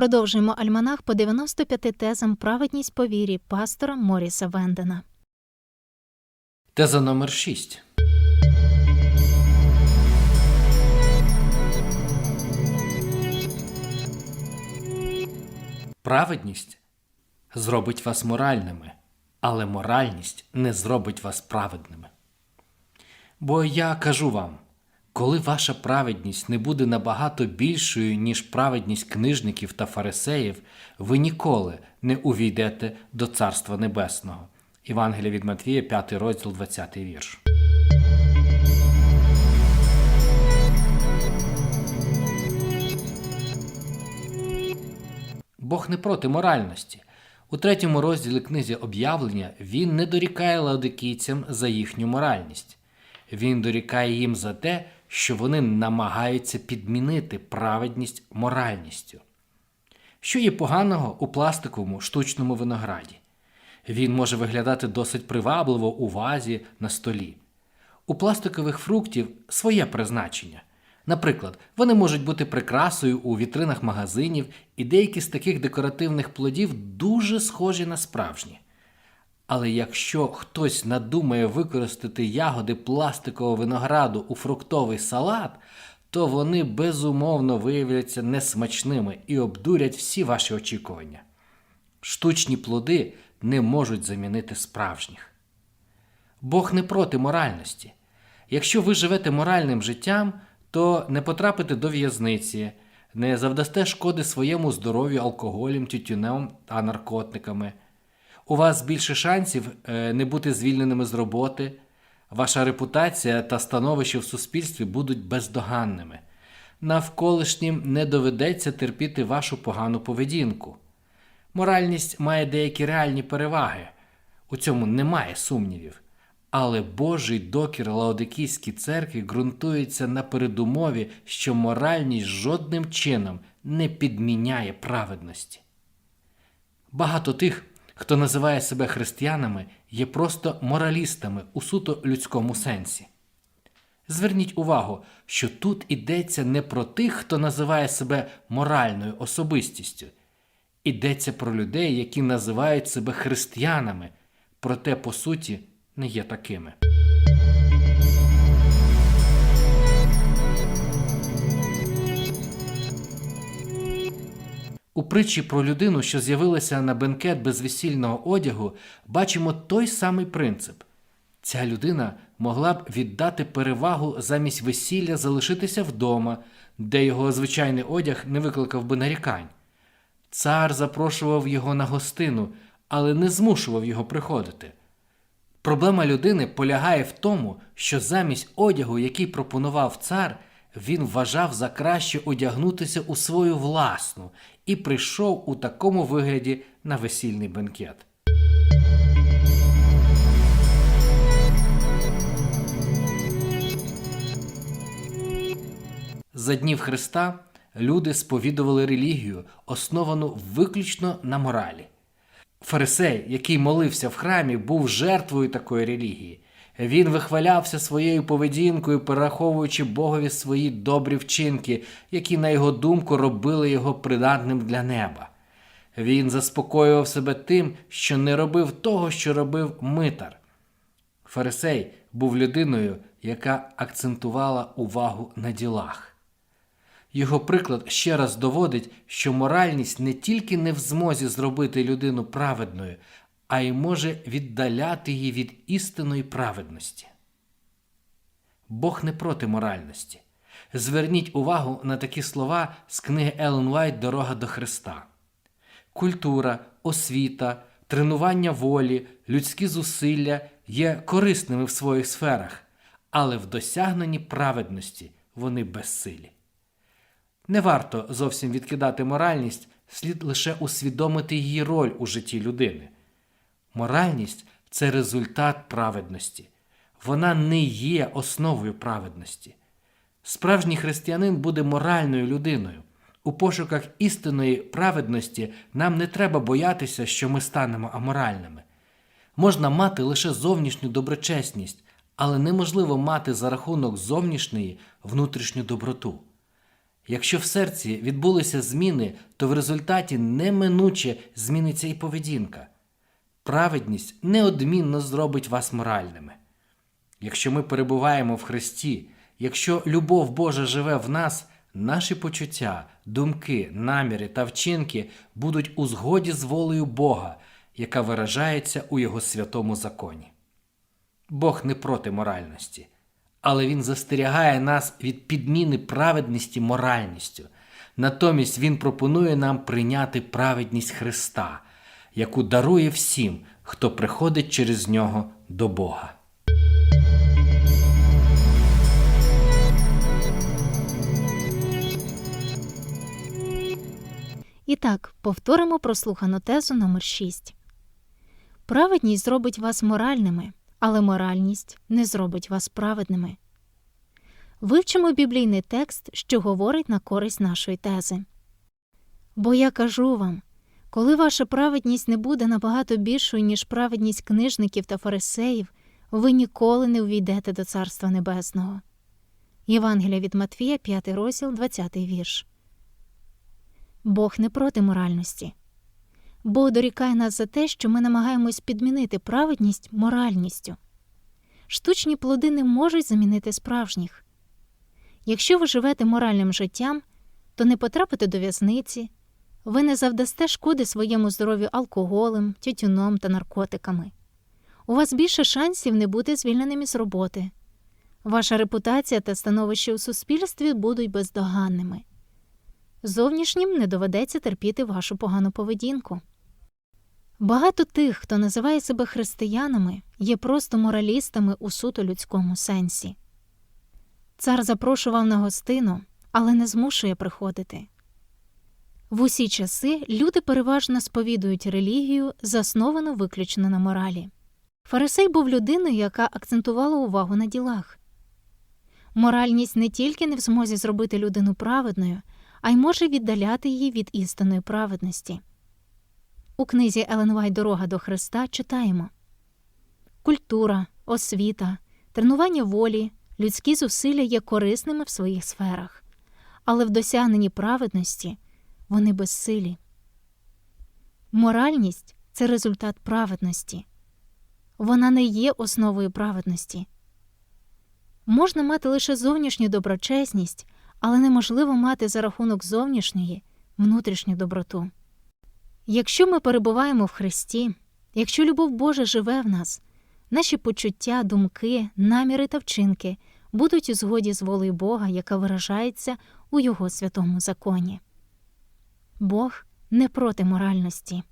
Продовжуємо альманах по 95 тезам праведність по вірі пастора Моріса Вендена. Теза номер 6. Праведність зробить вас моральними, але моральність не зробить вас праведними. Бо я кажу вам, коли ваша праведність не буде набагато більшою, ніж праведність книжників та фарисеїв, ви ніколи не увійдете до Царства Небесного. Євангелія від Матвія, 5 розділ, 20 вірш. Бог не проти моральності. У третьому розділі книзі об'явлення він не дорікає лаодикійцям за їхню моральність. Він дорікає їм за те, що вони намагаються підмінити праведність моральністю. Що є поганого у пластиковому штучному винограді? Він може виглядати досить привабливо у вазі на столі. У пластикових фруктів своє призначення. Наприклад, вони можуть бути прикрасою у вітринах магазинів, і деякі з таких декоративних плодів дуже схожі на справжні. Але якщо хтось надумає використати ягоди пластикового винограду у фруктовий салат, то вони безумовно виявляться несмачними і обдурять всі ваші очікування. Штучні плоди не можуть замінити справжніх. Бог не проти моральності. Якщо ви живете моральним життям, то не потрапите до в'язниці, не завдасте шкоди своєму здоров'ю алкоголем, тютюнем та наркотиками. У вас більше шансів е, не бути звільненими з роботи, ваша репутація та становище в суспільстві будуть бездоганними. Навколишнім не доведеться терпіти вашу погану поведінку. Моральність має деякі реальні переваги, у цьому немає сумнівів. Але Божий докір Лаодикійській церкві ґрунтується на передумові, що моральність жодним чином не підміняє праведності. Багато тих, хто називає себе християнами, є просто моралістами у суто людському сенсі. Зверніть увагу, що тут йдеться не про тих, хто називає себе моральною особистістю, йдеться про людей, які називають себе християнами, проте по суті не є такими. У притчі про людину, що з'явилася на бенкет без весільного одягу, бачимо той самий принцип. Ця людина могла б віддати перевагу замість весілля залишитися вдома, де його звичайний одяг не викликав би нарікань. Цар запрошував його на гостину, але не змушував його приходити. Проблема людини полягає в тому, що замість одягу, який пропонував цар, він вважав за краще одягнутися у свою власну і прийшов у такому вигляді на весільний бенкет. За днів Христа люди сповідували релігію, основану виключно на моралі. Фарисей, який молився в храмі, був жертвою такої релігії. Він вихвалявся своєю поведінкою, перераховуючи Богові свої добрі вчинки, які, на його думку, робили його придатним для неба. Він заспокоював себе тим, що не робив того, що робив митар. Фарисей був людиною, яка акцентувала увагу на ділах. Його приклад ще раз доводить, що моральність не тільки не в змозі зробити людину праведною, а й може віддаляти її від істинної праведності. Бог не проти моральності. Зверніть увагу на такі слова з книги Елен Уайт Дорога до Христа. Культура, освіта, тренування волі, людські зусилля є корисними в своїх сферах, але в досягненні праведності вони безсилі. Не варто зовсім відкидати моральність, слід лише усвідомити її роль у житті людини. Моральність це результат праведності, вона не є основою праведності. Справжній християнин буде моральною людиною. У пошуках істинної праведності нам не треба боятися, що ми станемо аморальними. Можна мати лише зовнішню доброчесність, але неможливо мати за рахунок зовнішньої внутрішню доброту. Якщо в серці відбулися зміни, то в результаті неминуче зміниться і поведінка. Праведність неодмінно зробить вас моральними. Якщо ми перебуваємо в Христі, якщо любов Божа живе в нас, наші почуття, думки, наміри та вчинки будуть у згоді з волею Бога, яка виражається у Його святому законі. Бог не проти моральності, але Він застерігає нас від підміни праведності моральністю. Натомість Він пропонує нам прийняти праведність Христа, яку дарує всім, хто приходить через нього до Бога. І так, повторимо прослухану тезу номер 6. Праведність зробить вас моральними, але моральність не зробить вас праведними. Вивчимо біблійний текст, що говорить на користь нашої тези. Бо я кажу вам, коли ваша праведність не буде набагато більшою, ніж праведність книжників та фарисеїв, ви ніколи не увійдете до Царства Небесного. Євангелія від Матвія, 5 розділ, 20 вірш. Бог не проти моральності. Бог дорікає нас за те, що ми намагаємось підмінити праведність моральністю. Штучні плоди не можуть замінити справжніх. Якщо ви живете моральним життям, то не потрапите до в'язниці, ви не завдасте шкоди своєму здоров'ю алкоголем, тютюном та наркотиками. У вас більше шансів не бути звільненим із роботи. Ваша репутація та становище у суспільстві будуть бездоганними. Зовнішнім не доведеться терпіти вашу погану поведінку. Багато тих, хто називає себе християнами, є просто моралістами у суто людському сенсі. Цар запрошував на гостину, але не змушує приходити. В усі часи люди переважно сповідують релігію, засновану виключно на моралі. Фарисей був людиною, яка акцентувала увагу на ділах. Моральність не тільки не в змозі зробити людину праведною, а й може віддаляти її від істинної праведності. У книзі Елен Вай Дорога до Христа читаємо Культура, освіта, тренування волі, людські зусилля є корисними в своїх сферах, але в досягненні праведності вони безсилі. Моральність це результат праведності. Вона не є основою праведності. Можна мати лише зовнішню доброчесність, але неможливо мати за рахунок зовнішньої внутрішню доброту. Якщо ми перебуваємо в Христі, якщо любов Божа живе в нас, наші почуття, думки, наміри та вчинки будуть у згоді з волею Бога, яка виражається у Його святому законі. Бог не проти моральності.